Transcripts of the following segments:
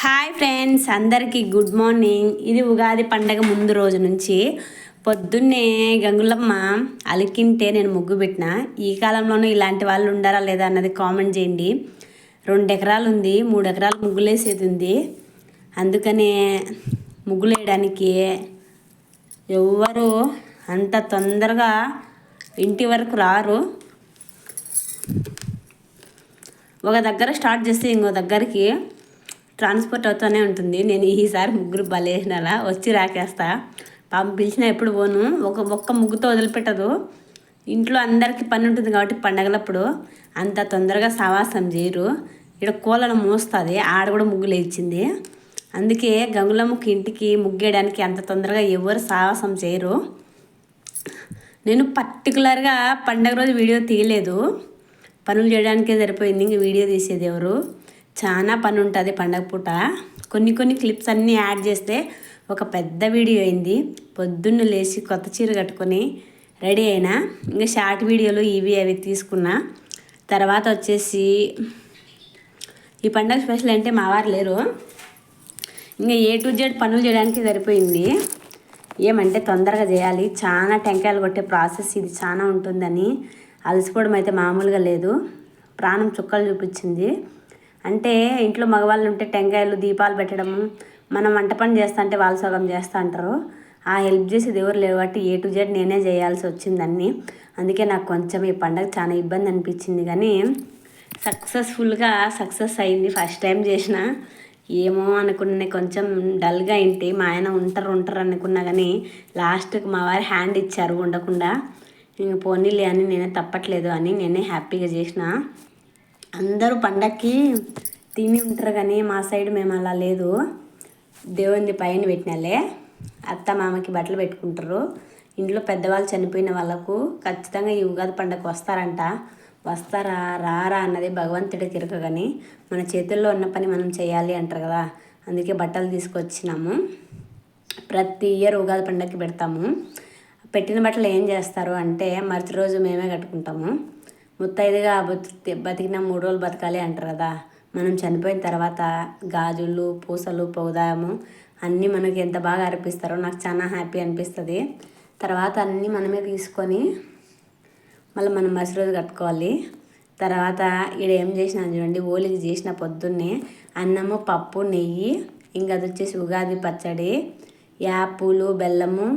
Hi friends అందరికీ good morning. ఇది ఉగాది పండగ ముందు రోజు నుంచి. పొద్దున్నే గంగులమ్మ అలికింటే నేను ముగ్గు పెట్టిన. ఈ కాలంలోనూ ఇలాంటి వాళ్ళు ఉండారా లేదా అన్నది కామెంట్ చేయండి. రెండు ఎకరాలు ఉంది మూడు ఎకరాలు ముగ్గులేసేది ఉంది. అందుకనే ముగ్గులు వేయడానికి ఎవ్వరు అంత తొందరగా ఇంటి వరకు రారు. ఒక దగ్గర స్టార్ట్ చేస్తే ఇంకో దగ్గరికి ట్రాన్స్పోర్ట్ అవుతూనే ఉంటుంది. నేను ఈసారి ముగ్గురు బలేసినారా వచ్చి రాకేస్తా. పాపం పిలిచిన ఎప్పుడు పోను. ఒక ఒక్క ముగ్గుతో వదిలిపెట్టదు. ఇంట్లో అందరికీ పని ఉంటుంది కాబట్టి పండగలప్పుడు అంత తొందరగా సావాసం చేయరు. ఇక్కడ కోలను మోస్తుంది. ఆడ కూడా ముగ్గులు ఇచ్చింది అందుకే గంగులమ్మకి ఇంటికి ముగ్గేయడానికి అంత తొందరగా ఎవరు సావాసం చేయరు. నేను పర్టికులర్గా పండగ రోజు వీడియో తీయలేదు. పనులు చేయడానికే సరిపోయింది. ఇంక వీడియో తీసేది ఎవరు? చాలా పని ఉంటుంది పండగ పూట. కొన్ని కొన్ని క్లిప్స్ అన్నీ యాడ్ చేస్తే ఒక పెద్ద వీడియో అయింది. పొద్దున్న లేచి కొత్త చీర కట్టుకొని రెడీ అయినా ఇంకా షార్ట్ వీడియోలు ఇవి అవి తీసుకున్నా తర్వాత వచ్చేసి ఈ పండగ స్పెషల్ అంటే మా వారు లేరు. ఇంకా ఏ టు జెడ్ పనులు చేయడానికి సరిపోయింది. ఏమంటే తొందరగా చేయాలి. చాలా టెంకాయలు కొట్టే ప్రాసెస్ ఇది చాలా ఉంటుందని. అలసిపోవడం అయితే మామూలుగా లేదు. ప్రాణం చుక్కలు చూపించింది. అంటే ఇంట్లో మగవాళ్ళు ఉంటే టెంకాయలు దీపాలు పెట్టడం మనం వంట పని చేస్తా అంటే వాళ్ళు సగం చేస్తూ అంటారు. ఆ హెల్ప్ చేసేది ఎవరు లేవు కాబట్టి ఏ టు జెడ్ నేనే చేయాల్సి వచ్చింది అందుకే నాకు కొంచెం ఈ పండగ చాలా ఇబ్బంది అనిపించింది కానీ సక్సెస్ఫుల్గా సక్సెస్ అయింది. ఫస్ట్ టైం చేసిన. ఏమో అనుకున్న కొంచెం డల్గా ఏంటి మా ఆయన ఉంటారు ఉంటారు అనుకున్నా కానీ లాస్ట్కి మా వారి హ్యాండ్ ఇచ్చారు ఉండకుండా. ఇంక పోనీలే అని నేనే తప్పట్లేదు అని నేనే హ్యాపీగా చేసిన. అందరూ పండక్కి తిని ఉంటారు కానీ మా సైడ్ మేము అలా లేదు. దేవుని పైన పెట్టినాలే. అత్త మామకి బట్టలు పెట్టుకుంటారు. ఇంట్లో పెద్దవాళ్ళు చనిపోయిన వాళ్ళకు ఖచ్చితంగా ఈ ఉగాది పండగ వస్తారంట. వస్తారా రారా అన్నది భగవంతుడి తిరగ కానీ మన చేతుల్లో ఉన్న పని మనం చేయాలి అంటారు కదా. అందుకే బట్టలు తీసుకొచ్చినాము. ప్రతి ఇయర్ ఉగాది పండగకి పెడతాము. పెట్టిన బట్టలు ఏం చేస్తారు అంటే మరుసటి రోజు మేమే కట్టుకుంటాము. ముత్తైదుగా బతి బతికిన మూడు రోజులు బతకాలి అంటారు కదా మనం చనిపోయిన తర్వాత గాజులు పూసలు పౌదాము అన్నీ మనకి ఎంత బాగా అర్పిస్తారో నాకు చాలా హ్యాపీ అనిపిస్తుంది. తర్వాత అన్నీ మనమే తీసుకొని మళ్ళీ మనం మరుసటి రోజు కట్టుకోవాలి. తర్వాత ఇక్కడ ఏం చేసిన చూడండి ఓలికి చేసిన పొద్దున్నే అన్నము పప్పు నెయ్యి ఇంకా అది వచ్చేసి ఉగాది పచ్చడి యాపులు బెల్లము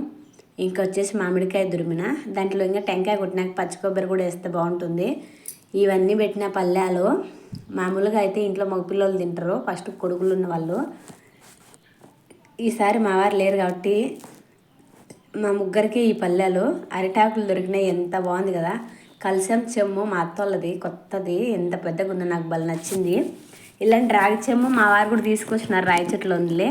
ఇంకా వచ్చేసి మామిడికాయ దురిమిన. దాంట్లో ఇంకా టెంకాయ కొట్టినాక పచ్చి కొబ్బరి కూడా వేస్తే బాగుంటుంది. ఇవన్నీ పెట్టిన పల్లెలు. మామూలుగా అయితే ఇంట్లో మగపిల్లలు తింటారు. ఫస్ట్ కొడుకులు ఉన్న వాళ్ళు ఈసారి మా వారు లేరు కాబట్టి మా ముగ్గురికి ఈ పల్లెలు అరిటాకులు దొరికినాయి. ఎంత బాగుంది కదా. కలసం చెమ్ము మా అత్తోళ్ళది కొత్తది. ఎంత పెద్దగా ఉందో నాకు భలే నచ్చింది. ఇలాంటి రాగి చెమ్ము మా వారు కూడా తీసుకొచ్చినారు రాయి చెట్లు ఉందిలే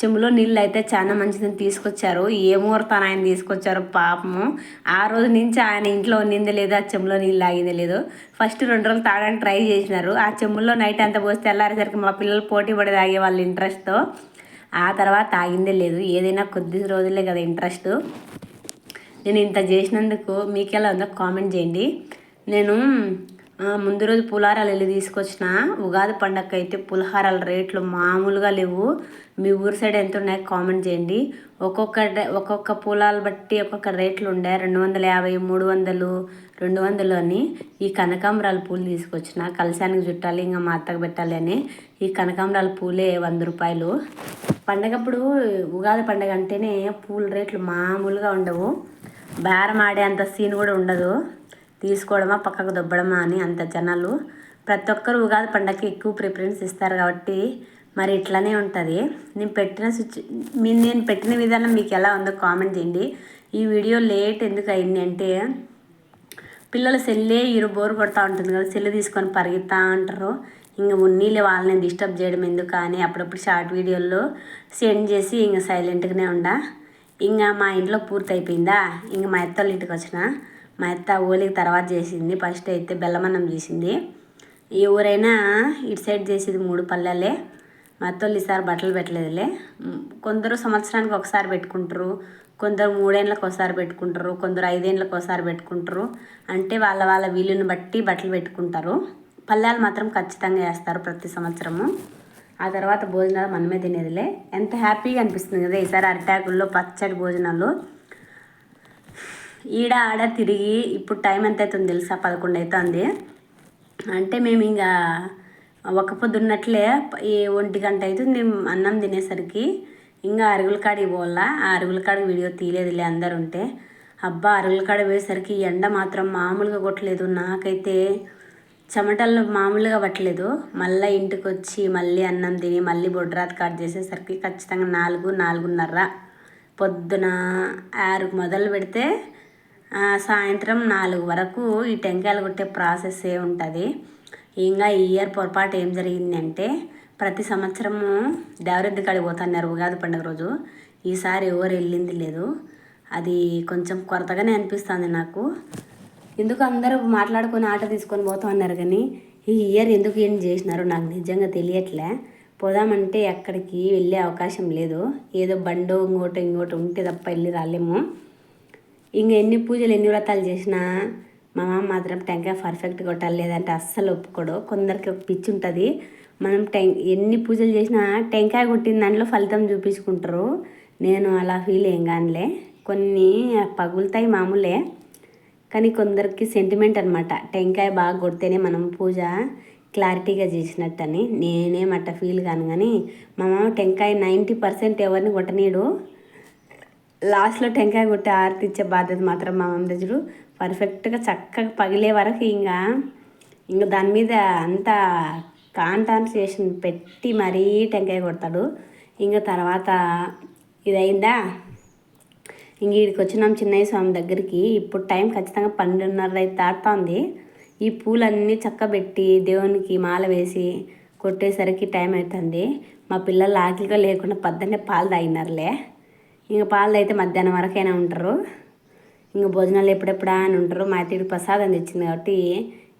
చెంబులో నీళ్ళు అయితే చాలా మంచిదని తీసుకొచ్చారు. ఏ ముహూర్తాన్ని ఆయన తీసుకొచ్చారు పాపము. ఆ రోజు నుంచి ఆయన ఇంట్లో ఉన్నింది లేదు ఆ చెంబులో నీళ్ళు ఆగింది లేదు. ఫస్ట్ రెండు రోజులు తాగడానికి ట్రై చేసినారు. ఆ చెంబులో నైట్ అంతా పోస్తే తెల్లారేసరికి మా పిల్లలు పోటీ పడి తాగే వాళ్ళ ఇంట్రెస్ట్తో ఆ తర్వాత తాగిందే లేదు. ఏదైనా కొద్ది రోజులే కదా ఇంట్రెస్ట్ నేను ఇంత చేసినందుకు మీకెలా ఉందో కామెంట్ చేయండి. నేను ముందు రోజు పులారాలు వెళ్ళి తీసుకొచ్చిన ఉగాది పండగకి అయితే పులిహారాల రేట్లు మామూలుగా లేవు. మీ ఊరి సైడ్ ఎంత ఉన్నాయో కామెంట్ చేయండి. ఒక్కొక్క ఒక్కొక్క పూలాలు బట్టి ఒక్కొక్క రేట్లు ఉండే. రెండు వందల యాభై మూడు వందలు రెండు వందలు అని ఈ కనకాంబరాల పూలు తీసుకొచ్చిన కలశానికి చుట్టాలి ఇంకా మా అత్తకు పెట్టాలి అని ఈ కనకాంబరాల పూలే వంద రూపాయలు. పండగప్పుడు ఉగాది పండగ అంటేనే పూల రేట్లు మామూలుగా ఉండవు. బేరం ఆడే అంత సీన్ కూడా ఉండదు. తీసుకోవడమా పక్కకు దొబ్బడమా అని అంత జనాలు ప్రతి ఒక్కరు ఉగాది పండగకి ఎక్కువ ప్రిఫరెన్స్ ఇస్తారు కాబట్టి మరి ఇట్లానే ఉంటుంది. నేను పెట్టిన స్విచ్ మీ నేను పెట్టిన విధానం మీకు ఎలా ఉందో కామెంట్ చేయండి. ఈ వీడియో లేట్ ఎందుకు అయింది అంటే పిల్లలు సెల్లే ఇరు బోర్ కొడతా ఉంటుంది కదా సెల్లు తీసుకొని పరిగెత్తా అంటారు. ఇంకా ఉన్నీళ్ళు వాళ్ళని డిస్టర్బ్ చేయడం ఎందుకు కానీ అప్పుడప్పుడు షార్ట్ వీడియోల్లో సెండ్ చేసి ఇంకా సైలెంట్గానే ఉండా. ఇంకా మా ఇంట్లో పూర్తి అయిపోయిందా ఇంకా మా అత్త ఇంటికి వచ్చిన? మా అత్త ఓలికి తర్వాత చేసింది. ఫస్ట్ అయితే బెల్లమన్నం చేసింది. ఎవరైనా ఇటు సైడ్ చేసేది మూడు పల్లెలే. మా అత్తోళ్ళు ఈసారి బట్టలు పెట్టలేదులే. కొందరు సంవత్సరానికి ఒకసారి పెట్టుకుంటారు. కొందరు మూడేళ్ళకి ఒకసారి పెట్టుకుంటారు. కొందరు ఐదేళ్ళకి ఒకసారి పెట్టుకుంటారు. అంటే వాళ్ళ వాళ్ళ వీలుని బట్టి బట్టలు పెట్టుకుంటారు. పల్లెలు మాత్రం ఖచ్చితంగా వేస్తారు ప్రతి సంవత్సరము. ఆ తర్వాత భోజనాలు మనమే తినేదిలే. ఎంత హ్యాపీగా అనిపిస్తుంది కదా ఈసారి అరిటాకుల్లో పచ్చడి భోజనాలు. ఈడ ఆడ తిరిగి ఇప్పుడు టైం ఎంత అవుతుంది తెలుసా? పదకొండు అవుతుంది అంటే మేము ఇంకా ఒక పొద్దున్నట్లే ఈ ఒంటి గంట అవుతుంది అన్నం తినేసరికి. ఇంకా అరుగుల కాడికి పోవాలా. ఆ అరుగుల కాడికి వీడియో తీయలేదులే అందరు ఉంటే అబ్బా అరుగుల కాడ పోయేసరికి ఎండ మాత్రం మామూలుగా కొట్టలేదు. నాకైతే చెమటలు మామూలుగా పట్టలేదు. మళ్ళీ ఇంటికి వచ్చి మళ్ళీ అన్నం తిని మళ్ళీ బొడ్రాత్ కట్ చేసేసరికి ఖచ్చితంగా నాలుగు నాలుగున్నర పొద్దున ఆరుకు మొదలు పెడితే సాయంత్రం నాలుగు వరకు ఈ టెంకాయలు కొట్టే ప్రాసెస్ ఏ ఉంటుంది? ఇంకా ఈ ఇయర్ పొరపాటు ఏం జరిగిందంటే ప్రతి సంవత్సరము దేవరెద్ది కాడికి పోతున్నారు ఉగాది పండుగ రోజు. ఈసారి ఎవరు వెళ్ళింది లేదు. అది కొంచెం కొరతగానే అనిపిస్తుంది నాకు. ఎందుకు అందరూ మాట్లాడుకొని ఆట తీసుకొని పోతున్నారు కానీ ఈ ఇయర్ ఎందుకు ఏం చేసినారో నాకు నిజంగా తెలియట్లే. పోదామంటే ఎక్కడికి వెళ్ళే అవకాశం లేదు. ఏదో బండో ఇంకోటి ఇంకోటి ఉంటే తప్ప వెళ్ళి రాలేము. ఇంక ఎన్ని పూజలు ఎన్ని వ్రతాలు చేసినా మా మామ మాత్రం టెంకాయ పర్ఫెక్ట్ కొట్టాలి లేదంటే అస్సలు ఒప్పుకోడు. కొందరికి ఒక పిచ్చి ఉంటుంది. మనం టెం ఎన్ని పూజలు చేసినా టెంకాయ కొట్టిన దాంట్లో ఫలితం చూపించుకుంటారు. నేను అలా ఫీల్ ఏం కానిలే. కొన్ని పగులుతాయి మామూలే. కానీ కొందరికి సెంటిమెంట్ అనమాట టెంకాయ బాగా కొడితేనే మనం పూజ క్లారిటీగా చేసినట్టని. నేనేం అట్ట ఫీల్ కాను. కానీ మా మామ టెంకాయ నైంటీ పర్సెంట్ ఎవరిని కొట్టనీడు లాస్ట్లో టెంకాయ కొట్టి ఆరతి ఇచ్చే బాధ్యత మాత్రం మా మామ దగ్గర పర్ఫెక్ట్గా చక్కగా పగిలే వరకు ఇంకా ఇంకా దాని మీద అంత కాన్సన్ట్రేషన్ పెట్టి మరీ టెంకాయ కొడతాడు. ఇంకా తర్వాత ఇదైందా? ఇంక ఇక్కడికి వచ్చినాం చిన్నయ్య స్వామి దగ్గరికి. ఇప్పుడు టైం ఖచ్చితంగా పన్నెండున్నర అయితే దాటుతుంది. ఈ పూలన్నీ చక్కబెట్టి దేవునికి మాల వేసి కొట్టేసరికి టైం అవుతుంది మా పిల్లలు ఆకలిగా లేకుండా పద్దనే పాలు తాగినారులే. ఇంక పాలు అయితే మధ్యాహ్నం వరకైనా ఉంటారు. ఇంక భోజనాలు ఎప్పుడెప్పుడా అని ఉంటారు. మా తీరు ప్రసాదం తెచ్చింది కాబట్టి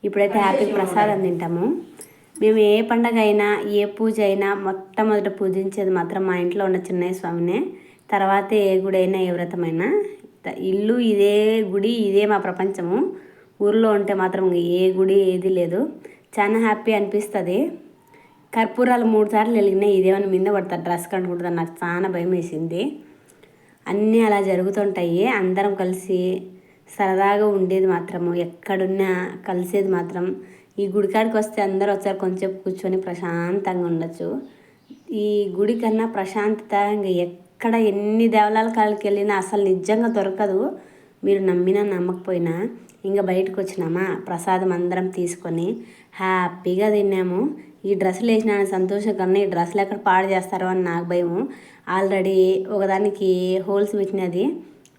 ఇప్పుడైతే హ్యాపీ ప్రసాదం తింటాము. మేము ఏ పండగ అయినా ఏ పూజ అయినా మొట్టమొదట పూజించేది మాత్రం మా ఇంట్లో ఉన్న చిన్నయ్య స్వామినే. తర్వాత ఏ గుడి అయినా ఏ వ్రతమైనా. ఇల్లు ఇదే గుడి ఇదే మా ప్రపంచము. ఊర్లో ఉంటే మాత్రం ఏ గుడి ఏది లేదు. చాలా హ్యాపీ అనిపిస్తుంది. కర్పూరాలు మూడు సార్లు వెలిగినాయి. ఇదేమైనా మీద పడతారు డ్రెస్ కంటుకుంటుంది నాకు చాలా భయం వేసింది అన్నీ అలా జరుగుతుంటాయి. అందరం కలిసి సరదాగా ఉండేది మాత్రము. ఎక్కడున్నా కలిసేది మాత్రం. ఈ గుడికాడికి వస్తే అందరూ వచ్చారు. కొంచెం కూర్చొని ప్రశాంతంగా ఉండొచ్చు. ఈ గుడి కన్నా ప్రశాంతత ఇంకా ఎక్కడ ఎన్ని దేవాలయాల కాళ్ళకి వెళ్ళినా అసలు నిజంగా దొరకదు. మీరు నమ్మినా నమ్మకపోయినా ఇంకా బయటకు వచ్చినామా? ప్రసాదం అందరం తీసుకొని హ్యాపీగా తిన్నాము. ఈ డ్రెస్సులు వేసిన సంతోషం కన్నా ఈ డ్రెస్సులు ఎక్కడ పాడు చేస్తారో అని నాకు భయము. ఆల్రెడీ ఒకదానికి హోల్స్ పెట్టినది.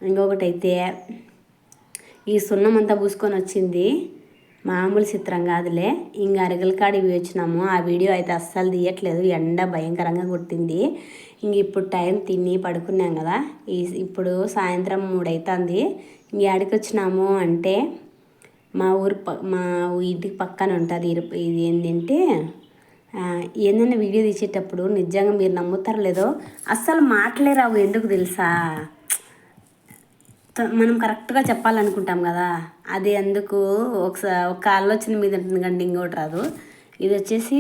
ఇంకొకటి అయితే ఈ సున్నం అంతా పూసుకొని వచ్చింది. మామూలు చిత్రం కాదులే. ఇంకా అరగల కాడికి వచ్చినాము. ఆ వీడియో అయితే అస్సలు తీయట్లేదు. ఎండ భయంకరంగా కొట్టింది. ఇంక ఇప్పుడు టైం తిని పడుకున్నాం కదా. ఈ ఇప్పుడు సాయంత్రం మూడైతుంది. ఇంక ఆడికి వచ్చినాము అంటే మా ఊరు ప మా ఇంటికి పక్కన ఉంటుంది. ఇది ఏంటంటే ఏదైనా వీడియో తీసేటప్పుడు నిజంగా మీరు నమ్ముతారో లేదో అస్సలు మాటలే రావు ఎందుకు తెలుసా? మనం కరెక్ట్గా చెప్పాలనుకుంటాం కదా. అది అందుకు ఒకసారి ఒక ఆలోచన మీద ఉంటుంది కానీ ఇంకోటి రాదు. ఇది వచ్చేసి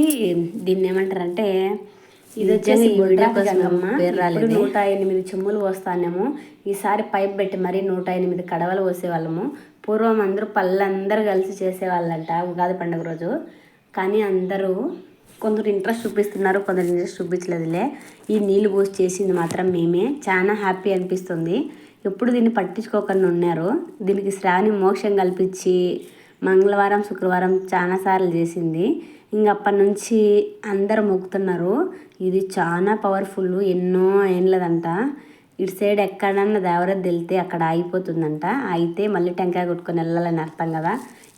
దీన్ని ఏమంటారంటే ఇది వచ్చేసి నూట ఎనిమిది చెమ్ములు పోస్తానేమో. ఈసారి పైప్ పెట్టి మరీ నూట ఎనిమిది కడవలు పోసేవాళ్ళము. పూర్వం అందరూ పళ్ళందరూ కలిసి చేసేవాళ్ళంట ఉగాది పండుగ రోజు. కానీ అందరూ కొందరు ఇంట్రెస్ట్ చూపిస్తున్నారు కొందరు ఇంట్రెస్ట్ చూపించలేదులే. ఈ నీళ్ళు పోసి చేసింది మాత్రం మేమే. చాలా హ్యాపీ అనిపిస్తుంది. ఎప్పుడు దీన్ని పట్టించుకోకుండా ఉన్నారు. దీనికి శ్రావణి మోక్షం కల్పించి మంగళవారం శుక్రవారం చాలాసార్లు చేసింది. ఇంకా అప్పటి నుంచి అందరు మొక్కుతున్నారు. ఇది చాలా పవర్ఫుల్ ఎన్నో ఏండ్లదంట. ఇటు సైడ్ ఎక్కడన్నా దేవరద్ది వెళ్తే అక్కడ ఆగిపోతుందంట. అయితే మళ్ళీ టెంకాయ కొట్టుకొని వెళ్ళాలని అర్థం కదా.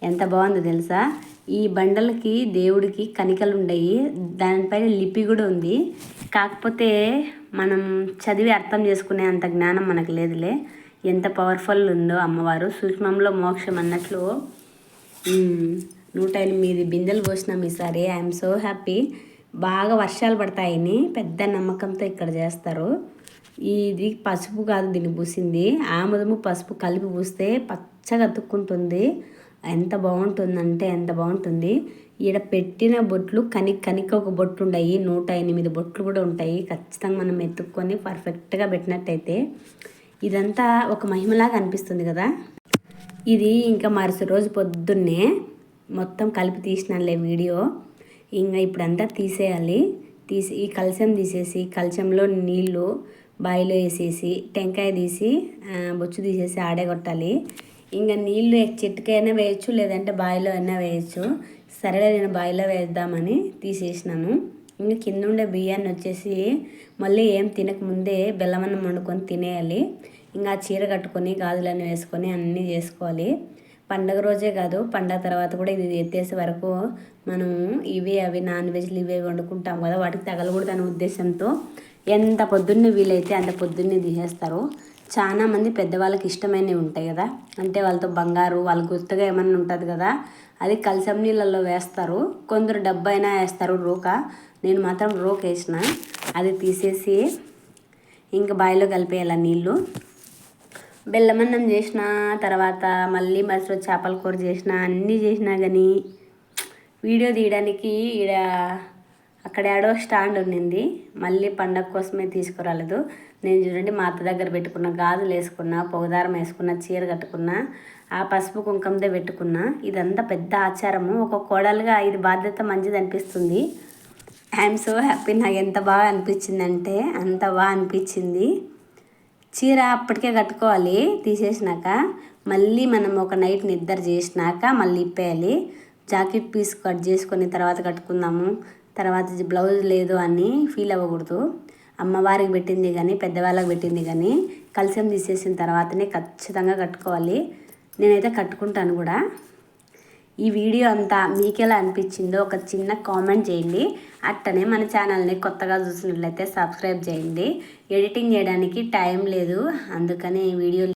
ఎంత బాగుందో తెలుసా? ఈ బండలకి దేవుడికి కనికలు ఉన్నాయి దానిపైన లిపి కూడా ఉంది. కాకపోతే మనం చదివి అర్థం చేసుకునే అంత జ్ఞానం మనకు లేదులే. ఎంత పవర్ఫుల్ ఉందో అమ్మవారు. సూక్ష్మంలో మోక్షం అన్నట్లు. నూట ఎనిమిది బిందెలు పోసినాం ఈసారి. ఐఎమ్ సో హ్యాపీ బాగా వర్షాలు పడతాయని పెద్ద నమ్మకంతో ఇక్కడ చేస్తారు. ఇది పసుపు కాదు దీన్ని పూసింది. ఆముదము పసుపు కలిపి పూస్తే పచ్చగా అతుక్కుంటుంది. ఎంత బాగుంటుందంటే ఎంత బాగుంటుంది. ఈడ పెట్టిన బొట్లు కనిక్ కనిక ఒక బొట్టు ఉన్నాయి నూట ఎనిమిది బొట్లు కూడా ఉంటాయి. ఖచ్చితంగా మనం ఎత్తుక్కొని పర్ఫెక్ట్గా పెట్టినట్టయితే ఇదంతా ఒక మహిమలాగా అనిపిస్తుంది కదా. ఇది ఇంకా మరుసటి రోజు పొద్దున్నే మొత్తం కలిపి తీసినలే వీడియో. ఇంకా ఇప్పుడంతా తీసేయాలి. తీసి ఈ కలశం తీసేసి కలశంలో నీళ్ళు బాయిలో వేసేసి టెంకాయ తీసి బొచ్చు తీసేసి ఆడే కొట్టాలి ఇంకా నీళ్ళు చెట్టుకైనా వేయచ్చు లేదంటే బావిలో అయినా వేయచ్చు. సరేలే నేను బావిలో వేద్దామని తీసేసినాను. ఇంకా కింద ఉండే బియ్యాన్ని వచ్చేసి మళ్ళీ ఏం తినకముందే బెల్లమన్నం వండుకొని తినేయాలి. ఇంకా చీర కట్టుకొని గాజులన్నీ వేసుకొని అన్నీ చేసుకోవాలి. పండగ రోజే కాదు పండగ తర్వాత కూడా ఇది ఎత్తేసే వరకు మనం ఇవి అవి నాన్ వెజ్లు ఇవి వండుకుంటాం కదా వాటికి తగలకూడదనే ఉద్దేశంతో ఎంత పొద్దున్నే వీలైతే అంత పొద్దున్నే తీసేస్తారు. చాలా మంది పెద్దవాళ్ళకి ఇష్టమైనవి ఉంటాయి కదా. అంటే వాళ్ళతో బంగారు వాళ్ళ గుర్తుగా ఏమన్నా ఉంటుంది కదా. అది కలిసం నీళ్ళల్లో వేస్తారు. కొందరు డబ్బు అయినా వేస్తారు రోక. నేను మాత్రం రోక వేసిన. అది తీసేసి ఇంకా బావిలో కలిపేయాలి నీళ్ళు. బెల్లమన్నం చేసిన తర్వాత మళ్ళీ మసలు చేపల కూర చేసిన అన్నీ చేసినా కానీ వీడియో తీయడానికి ఈడ అక్కడ ఏడో స్టాండ్ ఉండింది. మళ్ళీ పండగ కోసమే తీసుకురాలేదు. నేను చూడండి మా అత్త దగ్గర పెట్టుకున్న గాజులు వేసుకున్న పొగదారం వేసుకున్న చీర కట్టుకున్న ఆ పసుపు కుంకుమదే పెట్టుకున్న ఇదంతా పెద్ద ఆచారము. ఒక కోడలుగా ఇది బాధ్యత మంచిది అనిపిస్తుంది. ఐఎమ్ సో హ్యాపీ నాకు ఎంత బాగా అనిపించిందంటే అంత బాగా అనిపించింది. చీర అప్పటికే కట్టుకోవాలి తీసేసినాక మళ్ళీ మనం ఒక నైట్ నిద్ర చేసినాక మళ్ళీ ఇప్పేయాలి. జాకెట్ పీస్ కట్ చేసుకొని తర్వాత కట్టుకుందాము. తర్వాత బ్లౌజ్ లేదు అని ఫీల్ అవ్వకూడదు. అమ్మవారికి పెట్టింది కానీ పెద్దవాళ్ళకి పెట్టింది కానీ కలిసం తీసేసిన తర్వాతనే ఖచ్చితంగా కట్టుకోవాలి. నేనైతే కట్టుకుంటాను కూడా. ఈ వీడియో అంతా మీకెలా అనిపించిందో ఒక చిన్న కామెంట్ చేయండి. అట్టనే మన ఛానల్ని కొత్తగా చూసినట్లయితే సబ్స్క్రైబ్ చేయండి. ఎడిటింగ్ చేయడానికి టైం లేదు. అందుకని వీడియో